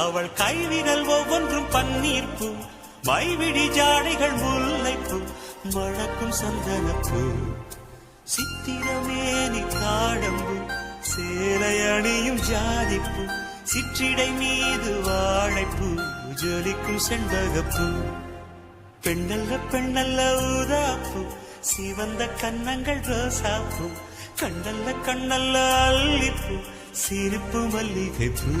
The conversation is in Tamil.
அவள் கைவிரல் ஒவ்வொன்றும் பன்னீர்ப்பு மைவிடி ஜாடைகள் முல்லைப்பு மணக்கும் சந்தனப்பூ சித்திரமேனி காடம்பு சேலை அணியும் ஜாதிப்பு சிற்றிடை மீது வாழைப்பு ஜொலிக்கும் செண்பகப்பு. பெண்ணல்ல பெண்ணல்ல ஊதாப்பு சிவந்த கன்னங்கள் ரோசாப்பு கண்ணல்ல கண்ணல்ல அல்லிப்பு சிரிப்பு மல்லிகைப்பூ.